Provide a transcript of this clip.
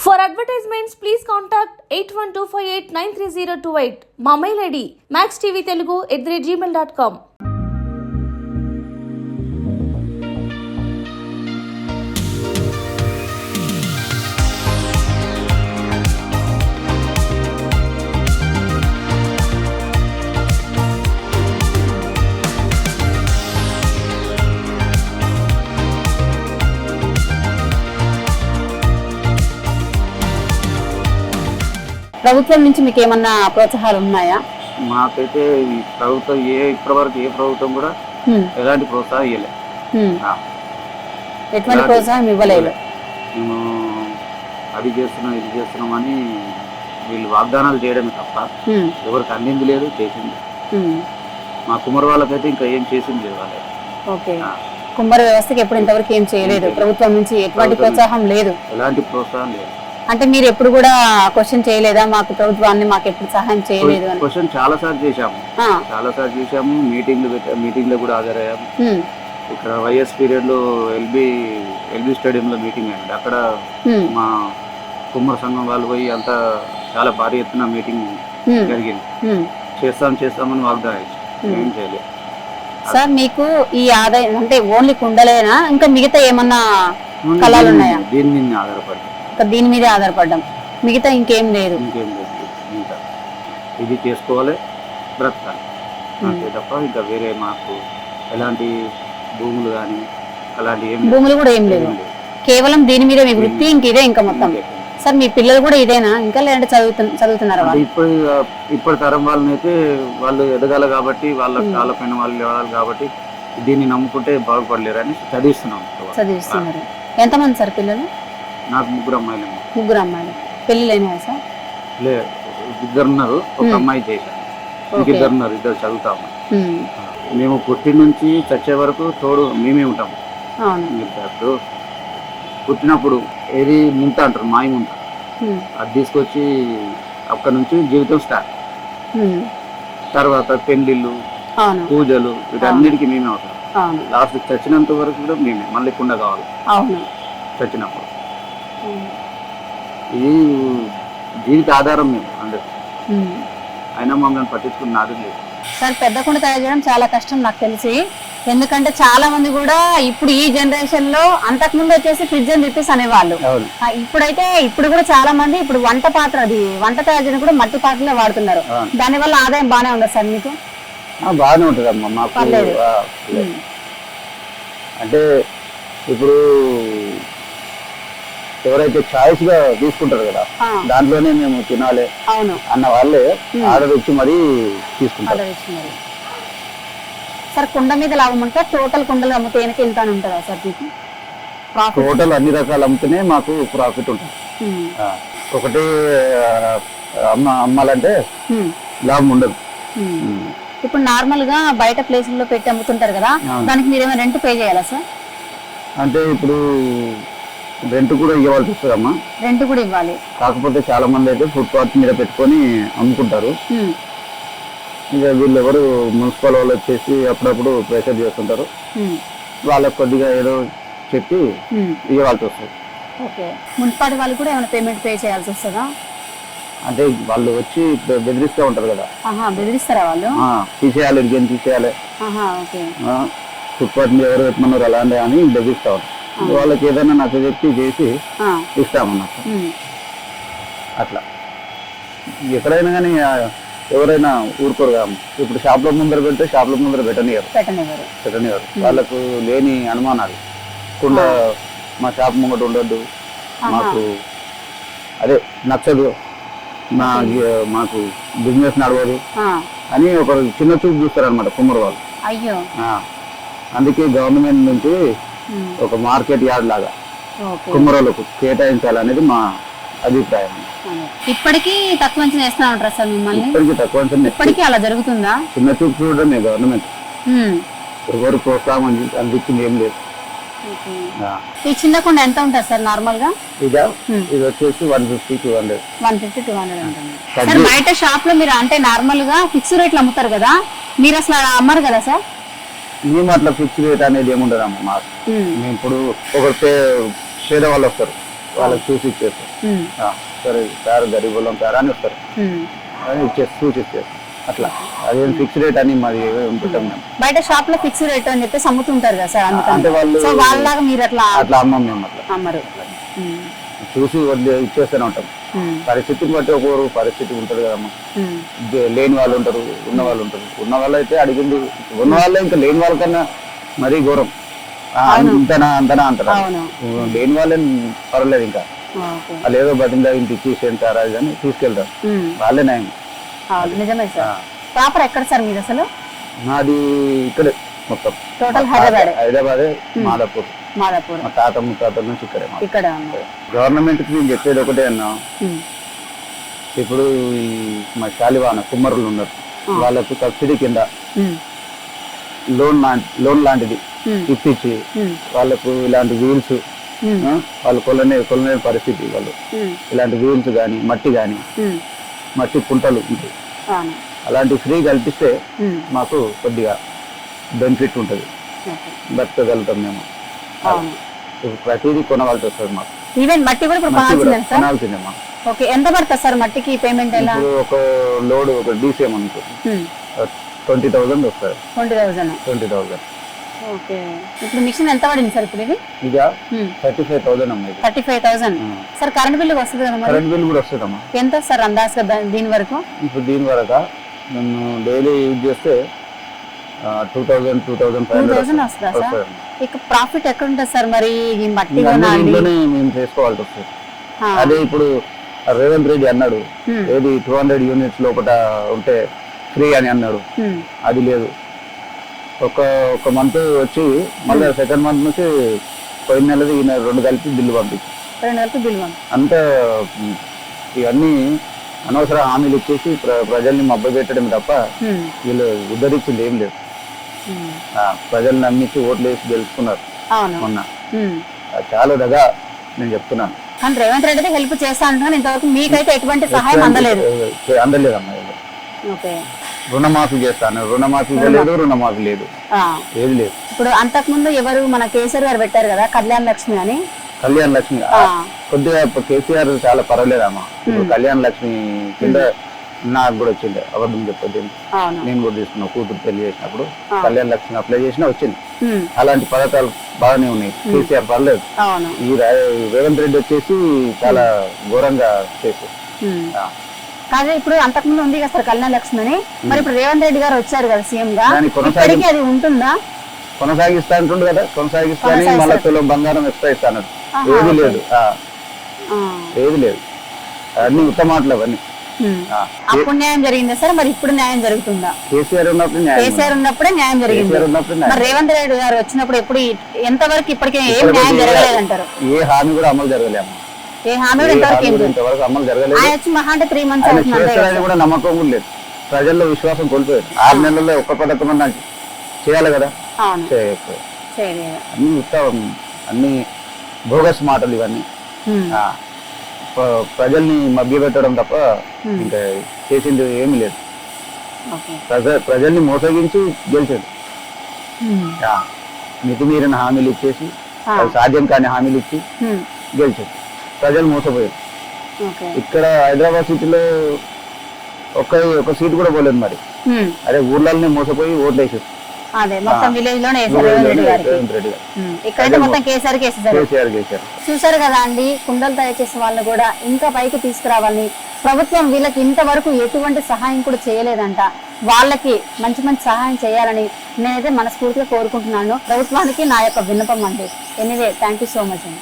For advertisements please contact eight one two five eight nine three zero two eight మా mail ID Max TV Telugu at the rate Gmail dot com ప్రభుత్వం నుంచి మీకు ఏమన్నా ప్రోత్సాహాలు ఉన్నాయా? మాకైతే ఈ ప్రభుత్వం ఏ ఇప్పటివరకు ఏ ప్రభుత్వం కూడా ఎలాంటి ప్రోత్సాహం ఇవ్వలేదు ఎటువంటి ప్రోత్సాహం ఇవ్వలేదు. మేము అది చేస్తున్నాం ఇది చేస్తున్నాం అని వీళ్ళు వాగ్దానాలు చేయడమే తప్ప ఎవరికి అందింది లేదు చేసింది. మా కుమార్ వాళ్ళకైతే ఇంకా ఏం చేసింది లేదు వాళ్ళే. ఓకే. కుమ్మరి వ్యవస్థకి ఎప్పుడు ఇంతవరకు ఏం చేయలేదు. ప్రభుత్వం నుంచి ఎటువంటి ప్రోత్సాహం లేదు. ఎలాంటి ప్రోత్సాహం లేదు. అంటే మీరు ఎప్పుడు కూడా క్వశ్చన్ చేయలేదా? మాకు ప్రభుత్వాన్ని మాకు ఎప్పుడు సహాయం చేయలేదు అని. క్వశ్చన్ చాలా సార్లు చేశాము. చాలా సార్లు చేశాము. మీటింగ్లు మీటింగ్లో కూడా హాజరయ్యాము. ఇక్కడ వైఎస్ పీరియడ్లో ఎల్బి ఎల్బి స్టేడియంలో మీటింగ్ అయింది. అక్కడ మా కుమ్మర సంఘం వాళ్ళు పోయి అంతా చాలా భారీ ఎత్తున మీటింగ్ జరిగింది. చేస్తాం చేస్తామని వాగ్దానం ఏం చేయలేదు. సార్ మీకు ఈ ఆదాయం అంటే ఓన్లీ కుండలేనా? ఇంకా మిగతా ఏమన్నా కళలు ఉన్నాయా? దీని మీద ఆధారపడి ఇంకా దీని మీదే ఆధారపడ్డాం. మిగతా ఇంకేం లేదు. ఇంకేం లేదు. ఇంకా ఇది చేసుకోవాలి బ్రతకాలి. అంతే తప్ప ఇంకా వేరే మాకు ఎలాంటి భూములు కానీ అలాంటి ఏం. భూములు కూడా ఏం లేవు. లేవు. కేవలం దీని మీద మీ వృత్తి ఇంక ఇదే ఇంకా మొత్తం. సార్ మీ పిల్లలు కూడా ఇదేనా? ఇంకా లేదంటే చదువుతు చదువుతున్నారా అంటే వాళ్ళు? ఇప్పుడు ఇప్పటి తరం వాళ్ళని అయితే వాళ్ళు ఎదగాలి కాబట్టి వాళ్ళ కాళ్ళ పైన వాళ్ళు లేవాలి కాబట్టి దీన్ని నమ్ముకుంటే బాగుపడలేరు అని చదివిస్తున్నాం. చదివిస్తున్నారు. ఎంతమంది సార్ పిల్లలు? నాకు ముగ్గురు అమ్మాయిలు. ముగ్గురు అమ్మాయిలు. పెళ్ళిళ్ళు అయినాయా సార్? లే ఇద్దరు ఉన్నారు ఒక. అమ్మాయి చేశాను ఇంకిద్దరు ఉన్నారు ఇద్దరు చదువుతా మేము. పుట్టి నుంచి చచ్చే వరకు తోడు మేమే ఉంటాం అవును. ఇప్పుడు పుట్టినప్పుడు ఏది ముంత అంటారు మాయ ముంత? అది తీసుకొచ్చి అక్కడ నుంచి జీవితం స్టార్ట్ తర్వాత పెళ్ళిళ్ళు పూజలు వీటన్నిటికీ మేమే అవుతాం. లాస్ట్ చచ్చినంత వరకు కూడా మేమే మళ్ళీ కుండ కావాలి. చచ్చినప్పుడు. ఇది జీవిత ఆధారం మేము ఉమ్. అయినా మమ్మల్ని పట్టించుకుని నాది లేదు. సార్ పెద్ద కుండ తయారు చేయడం చాలా కష్టం నాకు తెలిసి. ఎందుకంటే చాలా మంది కూడా ఇప్పుడు ఈ జనరేషన్లో అంతకు ముందు వచ్చేసి ఫ్రిడ్జ్ అని చెప్పేసి అనేవాళ్ళు. ఇప్పుడైతే ఇప్పుడు కూడా చాలా మంది ఇప్పుడు వంట పాత్ర అది వంట తయారు చేయడం కూడా మట్టి పాత్రలే వాడుతున్నారు. అవును. దానివల్ల ఆదాయం బాగానే ఉందా సార్ మీకు? బాగానే ఉంటుంది అమ్మా మాకు అంటే ఇప్పుడు ఎవరైతే చాయిస్గా తీసుకుంటారు కదా దాంట్లోనే మేము తినాలి అవును. అన్న వాళ్ళే ఆర్డర్ ఇచ్చి మరీ తీసుకుంటారు. సార్ కుండ మీద లాభం ఉంటే టోటల్ కుండలు అమ్మితే ఎంత ఉంటుందా సార్ మీకు? టోటల్ అన్ని రకాలు అమ్మితేనే మాకు ప్రాఫిట్ ఉంటుంది. ఒకటి అమ్మ అమ్మాలంటే లాభం ఉండదు. ఇప్పుడు నార్మల్గా బయట ప్లేసుల్లో పెట్టి అమ్ముతుంటారు కదా. దానికి మీరు ఏమైనా రెంట్ పే చేయాలా సార్? అంటే ఇప్పుడు రెంట్ కూడా ఇవ్వాల్సి వస్తుందమ్మా రెంట్ కూడా ఇవ్వాలి. కాకపోతే చాలా మంది అయితే ఫుట్పాత్ మీద పెట్టుకొని అమ్ముకుంటారు. ఇక వీళ్ళు ఎవరు మున్సిపల్ వాళ్ళు వచ్చేసి అప్పుడప్పుడు ప్రెషర్ చేస్తుంటారు. వాళ్ళకి కొద్దిగా ఏదో చెప్పి. ఇవ్వాల్సి వస్తుంది. ఓకే. మున్సిపాలిటీ వాళ్ళు కూడా ఏమైనా పేమెంట్ పే చేయాల్సి వస్తుందా? అంటే వాళ్ళు వచ్చి బెదిరిస్తూ ఉంటారు కదా. బెదిరిస్తారా వాళ్ళు? తీసేయాలి ఇడికి తీసేయాలి. ఫుట్పాత్ మీద ఎవరు పెట్టమన్నారు అలాంటి అని బెదిరిస్తూ ఉంటారు. వాళ్ళకి ఏదైనా నచ్చ చెప్పి చేసి ఇస్తామన్నట్టు అట్లా. ఎక్కడైనా కానీ ఎవరైనా ఊరుకోరు కదా. ఇప్పుడు షాప్ల ముందర పెడితే షాప్ల ముందర పెట్టనియరు. పెట్టనియరు. వాళ్ళకు లేని అనుమానాలు. కుండ మా షాప్ ముంగట ఉండొద్దు. మాకు అదే నచ్చదు. మా మాకు బిజినెస్ నడవదు. అని ఒక చిన్న చూపు చూస్తారనమాట కుమ్మరి వాళ్ళు. అయ్యో. అందుకే గవర్నమెంట్ నుంచి ఒక మార్కెట్ యార్డ్ లాగా ఓకే. కుమ్మరోళ్ళకు కేటాయించాలనేది మా అభిప్రాయం. ఇప్పటికీ తక్కువ అంచనా వేస్తున్నా ఉంటారా సార్ మిమ్మల్ని? ఇప్పటికీ తక్కువ అంచనా ఇప్పటికీ అలా జరుగుతుందా? చిన్న చూపు చూడడమే గవర్నమెంట్. ఉమ్, ఎవరు ప్రోత్సాహం అంది- అందించింది ఏం లేదు. ఈ చిన్న కుండ ఎంత ఉంటుంది సార్ నార్మల్గా ఇదా? Hmm. ఇది వచ్చేసి one fifty two hundred. One fifty two hundred ఉంటుంది బయట షాప్లో మీరు అంటే నార్మల్గా ఫిక్స్ రేట్లు అమ్ముతారు కదా మీరు అసలు అమ్మరు కదా సార్? మేము అట్లా ఫిక్స్ రేట్ అనేది ఏముండదు అమ్మ మాకు. మేము ఇప్పుడు ఒక పే పేద వాళ్ళు వస్తారు. వాళ్ళకి చూసి ఇచ్చేస్తాం ఉమ్, ఆ, సరే సార్ గరీబ్ వాళ్ళం సార్ అని వస్తారు. అని ఇచ్చేసి చూసి ఇచ్చేస్తాం అట్లా. అదేం ఫిక్స్ రేట్ అని మాది మేము బయట షాప్లో ఫిక్స్ రేట్ అని చెప్పేసి అమ్ముతుంటారు కదా సార్ అంటే వాళ్ళు వాళ్ళలాగా మీరు అట్లా అట్లా అమ్మం మేము అట్లా. అమ్మరు. చూసి వదిలే ఇచ్చేస్తూనే ఉంటాం పరిస్థితిని బట్టి ఒక్కొరు పరిస్థితి ఉంటుంది కదమ్మా. లేని వాళ్ళు ఉంటారు ఉన్న వాళ్ళు ఉంటారు. ఉన్న వాళ్ళు అయితే అడిగింది ఉన్న వాళ్ళే ఇంకా లేని వాళ్ళకన్నా మరీ ఘోరం. ఇంతనా అంతనా అంటారా. అవును. లేని వాళ్ళే పర్వాలేదు ఇంకా. వాళ్ళు ఏదో బతిందా ఇంటి ఇచ్చేసి అంటారా అది కానీ తీసుకెళ్తారు. వాళ్ళే నయం నిజమే. సార్. ప్రాపర్ ఎక్కడ సార్ అసలు? నాది ఇక్కడే మొత్తం. టోటల్ హైదరాబాద్. హైదరాబాదే మాదాపూర్. మాదాపూర్. మా తాత ముత్తాత నుంచి ఇక్కడే మాది. ఇక్కడ ఉంది. గవర్నమెంట్కి నేను చెప్పేది ఒకటే అన్నా. ఇప్పుడు ఈ మా శాలివాన కుమ్మరులు ఉన్నారు. వాళ్ళకు సబ్సిడీ కింద లోన్ లాంటి లోన్ లాంటిది ఇప్పించి వాళ్ళకు ఇలాంటి వీల్స్ వాళ్ళు కొనలే కొనలేని పరిస్థితి వాళ్ళు. ఇలాంటి వీల్స్ కానీ మట్టి కానీ. మట్టి కుంటలు ఉంటాయి. అలాంటి ఫ్రీ కల్పిస్తే మాకు కొద్దిగా బెనిఫిట్ ఉంటుంది. బతకగలుగుతాం మేము. ఇప్పుడు ప్రతిదీ కొనవలసి వస్తుంది మాకు. ఈవెన్ మట్టి కూడా ఇప్పుడు కొనాల్సిందే సార్? కొనాల్సిందే మాకు. ఓకే ఎంత పడుతుంది సార్ మట్టికి పేమెంట్ ఎలా? ఒక లోడ్ ఒక డీసీఎం అనుకో. ట్వంటీ థౌజండ్ వస్తుంది twenty thousand. Twenty thousand okay. ఇప్పుడు మిషన్ ఎంత పడింది సార్ ఇప్పుడు ఇది? ఇక థర్టీ ఫైవ్ థౌజండ్ అమ్మా ఇది. Thirty five thousand. Sir current bill వస్తుంది కదా కరెంట్ బిల్ కూడా వస్తుందమ్మా ఎంత సార్ అందాజుగా దీని వరకు? ఇప్పుడు దీని వరకు నేను డైలీ యూజ్ చేస్తే two thousand two thousand five hundred thousand వస్తుందా సార్? ఇక ప్రాఫిట్ ఎక్కడ ఉంటుంది సార్ మరి? ఈ మట్టి దీంట్లోనే మేము చేసుకోవాల్సి వస్తుంది అదే ఇప్పుడు రేవంత్ రెడ్డి అన్నాడు. ఏది టూ హండ్రెడ్ యూనిట్స్ లోపల ఉంటే ఫ్రీ అని అన్నాడు. అది లేదు. ఒక ఒక మంత్ వచ్చి మళ్ళీ సెకండ్ మంత్ నుంచి పోయిన నెలది ఈ రెండు కలిపి బిల్లు పంపించి. అంత ఇవన్నీ అనవసర హామీలు ఇచ్చేసి ప్ర- ప్రజల్ని మబ్బ పెట్టడం తప్ప వీళ్ళు ఉద్ధరించింది ఏం లేదు. ప్రజల్ని నమ్మించి ఓట్లు వేసి గెలుచుకున్నారు. మొన్న. చాలా దగా నేను చెప్తున్నాను. కానీ రేవంత్ రెడ్డి హెల్ప్ చేస్తా అంటున్నాను ఇంతవరకు మీకైతే ఎటువంటి సహాయం అందలేదు. ఇది. ఓకే. రుణమాఫీ చేస్తాను. రుణమాఫీ లేదు రుణమాఫీ లేదు. ఏది లేదు. ఇప్పుడు అంతకుముందు ఎవరు మన కేసీఆర్ గారు పెట్టారు కదా కళ్యాణ్ లక్ష్మి అని? కళ్యాణ్ లక్ష్మి. కొద్దిగా కేసీఆర్ చాలా పర్వాలేదమ్మా. కళ్యాణ్ లక్ష్మి కింద నాకు కూడా వచ్చింది. అబద్ధం చెప్పొద్దు. నేను కూడా తీసుకున్నా కూతురు పెళ్ళి చేసినప్పుడు కళ్యాణ్ లక్ష్మి అప్లై చేసినా వచ్చింది. అలాంటి పథకాలు బాగానే ఉన్నాయి. కేసీఆర్ పర్లేదు. ఈ రేవంత్ రెడ్డి వచ్చేసి చాలా ఘోరంగా చేసి. కాదు ఇప్పుడు అంతకుముందు ఉంది కదా సార్ కళ్యాణ్ లక్ష్మి అని? మరి ఇప్పుడు రేవంత్ రెడ్డి గారు వచ్చారు కదా సీఎం గా. ఇప్పటికీ అది ఉంటుందా? కొనసాగిస్తా అంటుండు కదా. కొనసాగిస్తాని మళ్ళీ తులం బంగారం ఎక్స్ట్రా ఇస్తాను ఏది లేదు. ఏది లేదు. అన్ని ఉత్తమాటలు అవన్నీ. అప్పుడు న్యాయం జరిగిందా సార్? మరి ఇప్పుడు న్యాయం జరుగుతుందా? కేసీఆర్ ఉన్నప్పుడు. కేసీఆర్ ఉన్నప్పుడే న్యాయం జరిగింది. మరి రేవంత్ రెడ్డి గారు వచ్చినప్పుడు ఎప్పుడు ఎంతవరకు ఇప్పటికే ఏం న్యాయం జరగలేదంటారు? ఏ హామీ కూడా అమలు జరగలేము ఏ హామీ కూడా ఇంతవరకు అమలు జరగలేదు. ఆయన వచ్చి మహా అంటే త్రీ మంత్స్ అవుతుంది కూడా నమ్మకం కూడా లేదు. ప్రజల్లో విశ్వాసం కోల్పోయారు. ఆరు నెలల్లో ఒక్క పథకం అన్నా చేయాలి కదా? చేయకపోయారు అన్ని ఉత్తమం అన్ని బోగస్ మాటలు ఇవన్నీ. ప్రజల్ని మభ్యపెట్టడం తప్ప ఇంకా చేసింది ఏమీ లేదు. ప్రజ ప్రజల్ని మోసగించి గెలిచాడు. ఆ, మితిమీరిన హామీలు ఇచ్చేసి సాధ్యం కాని హామీలు ఇచ్చి ఉమ్. గెలిచాడు ప్రజలు మోసపోయారు. ఇక్కడ హైదరాబాద్ సిటీలో ఒక్క ఒక సీట్ కూడా పోలేదు మరి. అదే ఊర్లలోనే మోసపోయి ఓట్లు అదే మొత్తం విలేజ్లోనే. ఇక్కడైతే మొత్తం కేసీఆర్ కేసీఆర్ చూసారు కదా అండి కుండలు తయారు చేసే వాళ్ళని కూడా ఇంకా పైకి తీసుకురావాలని. ప్రభుత్వం వీళ్ళకి ఇంతవరకు ఎటువంటి సహాయం కూడా చేయలేదంట. వాళ్ళకి మంచి మంచి సహాయం చేయాలని నేనైతే మనస్ఫూర్తిగా కోరుకుంటున్నాను. ప్రభుత్వానికి నా యొక్క విన్నపం అండి. Anyway thank you so much అండి.